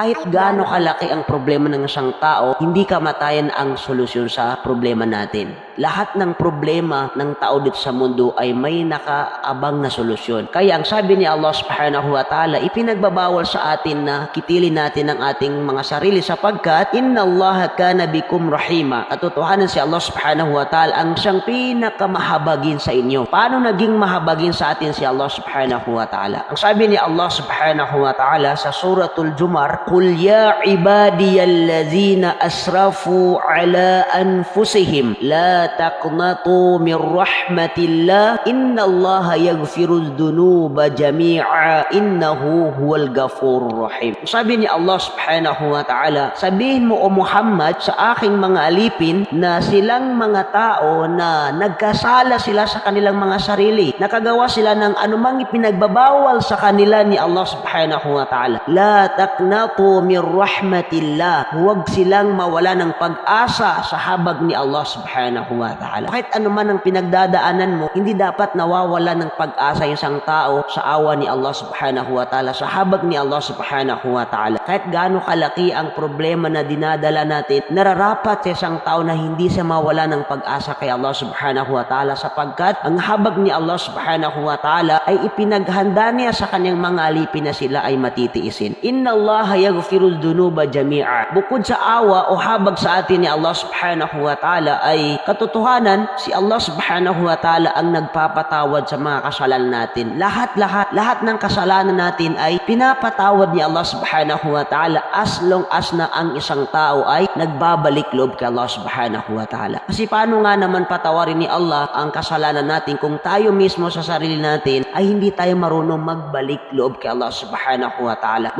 Kahit gaano kalaki ang problema ng isang tao, hindi kamatayan ang solusyon sa problema natin. Lahat ng problema ng tao dito sa mundo ay may nakaabang na solusyon. Kaya ang sabi ni Allah subhanahu wa ta'ala, ipinagbabawal sa atin na kitilin natin ang ating mga sarili sapagkat Inna Allah kana bikum rahima. Katotohanan si Allah subhanahu wa ta'ala ang siyang pinakamahabagin sa inyo. Paano naging mahabagin sa atin si Allah subhanahu wa ta'ala? Ang sabi ni Allah subhanahu wa ta'ala sa suratul Jumar, Qul ya ibadiyallazina asrafu ala anfusihim la taqnatu min rahmatillah inna Allah yaghfiru dhunuba jami'a innahu huwal ghafurur rahim. Sabi ni Allah subhanahu wa ta'ala, sabihin mo o Muhammad sa aking mga alipin na silang mga tao na nagkasala sila sa kanilang mga sarili. Nakagawa sila ng anumang ipinagbabawal sa kanila ni Allah subhanahu wa ta'ala. La taqnatu min rahmatillah. Huwag silang mawala ng pag-asa sa habag ni Allah subhanahu wa ta'ala. Kahit anuman ang pinagdadaanan mo, hindi dapat nawawala ng pag-asa yung isang tao sa awa ni Allah subhanahu wa ta'ala, sa habag ni Allah subhanahu wa ta'ala. Kahit gaano kalaki ang problema na dinadala natin, nararapat sa isang tao na hindi siya mawala ng pag-asa kay Allah subhanahu wa ta'ala sapagkat ang habag ni Allah subhanahu wa ta'ala ay ipinaghanda niya sa kanyang mga alipin na sila ay matitiisin. Inna Allah yaghfirul dunuba jami'a. Bukod sa awa o habag sa atin ni Allah subhanahu wa ta'ala ay katotohanan si Allah subhanahu wa ta'ala ang nagpapatawad sa mga kasalanan natin. Lahat-lahat, lahat ng kasalanan natin ay pinapatawad ni Allah subhanahu wa ta'ala as long as na ang isang tao ay nagbabalik loob kay Allah subhanahu wa ta'ala. Kasi paano nga naman patawarin ni Allah ang kasalanan natin kung tayo mismo sa sarili natin ay hindi tayo marunong magbalik loob kay Allah subhanahu wa ta'ala.